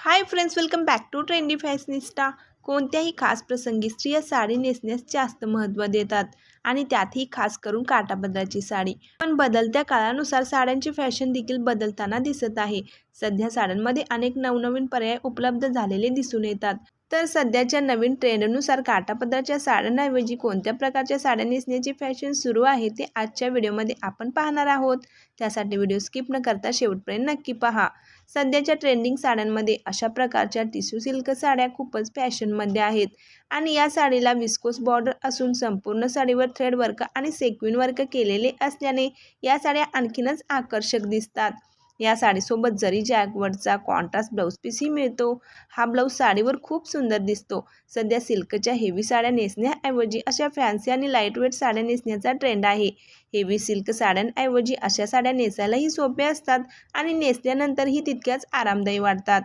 Hi friends welcome back to trendy fashionista कोणत्याही खास प्रसंगी स्त्रिया साडी नेसण्यास जास्त महत्त्व देतात आणि त्यातही खास करून काठापदराची साडी. पण बदलत्या काळानुसार साड्यांची फॅशन देखील बदलताना दिसत आहे. सध्या साड्यांमध्ये अनेक नवनवीन पर्याय उपलब्ध झालेले दिसून येतात. तर सध्याच्या नवीन ट्रेंडनुसार काटापदराच्या साड्यांऐवजी कोणत्या प्रकारच्या साड्या नेसण्याची फॅशन सुरू आहे ते आजच्या व्हिडिओमध्ये आपण पाहणार आहोत. त्यासाठी व्हिडिओ स्किप न करता शेवटपर्यंत नक्की पहा. सध्याच्या ट्रेंडिंग साड्यांमध्ये अशा प्रकारच्या टिश्यू सिल्क साड्या खूपच फॅशनमध्ये आहेत. आणि या साडीला विस्कोस बॉर्डर असून संपूर्ण साडीवर थ्रेड वर्क आणि सेक्विन वर्क केलेले असल्याने या साड्या आणखीनच आकर्षक दिसतात. या साडीसोबत जरी जॅकवर्डचा कॉन्ट्रास्ट ब्लाऊज पीसही मिळतो हा ब्लाऊज साडीवर खूप सुंदर दिसतो. सध्या सिल्कच्या हेवी साड्या नेसण्याऐवजी अशा फॅन्सी आणि लाईटवेट साड्या नेसण्याचा ट्रेंड आहे. हेवी सिल्क साड्यांऐवजी अशा साड्या नेसायलाही सोप्या असतात आणि नेसल्यानंतरही तितक्याच आरामदायी वाटतात.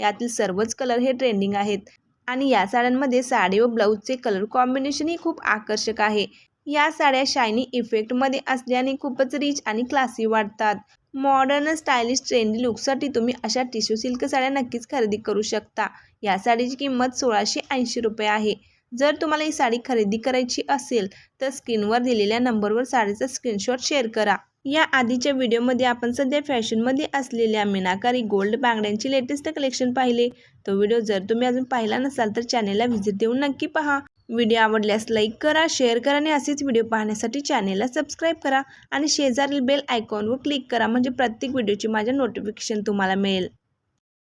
यातील सर्वच कलर हे ट्रेंडिंग आहेत. आणि या साड्यांमध्ये साडी व ब्लाऊजचे कलर कॉम्बिनेशनही खूप आकर्षक आहे. या साड्या शायनी इफेक्टमध्ये असल्याने खूपच रिच आणि क्लासी वाटतात. मॉडर्न स्टायलिश ट्रेंडी लुकसाठी तुम्ही अशा टिश्यू सिल्क साड्या नक्कीच खरेदी करू शकता. या साडीची किंमत सोळाशे ऐंशी रुपये आहे. जर तुम्हाला ही साडी खरेदी करायची असेल तर स्क्रीनवर दिलेल्या नंबरवर साडीचा स्क्रीनशॉट शेअर करा. या आधीच्या व्हिडिओमध्ये आपण सध्या फॅशनमध्ये असलेल्या मीनाकारी गोल्ड बांगड्यांची लेटेस्ट कलेक्शन पाहिले. तो व्हिडिओ जर तुम्ही अजून पाहिला नसाल तर चॅनेलला व्हिजिट देऊन नक्की पहा. व्हिडिओ आवडल्यास लाईक करा शेअर करा आणि असेच व्हिडिओ पाहण्यासाठी चॅनेलला सबस्क्राईब करा आणि शेजारील बेल आयकॉनवर क्लिक करा म्हणजे प्रत्येक व्हिडिओची माझ्या नोटिफिकेशन तुम्हाला मिळेल.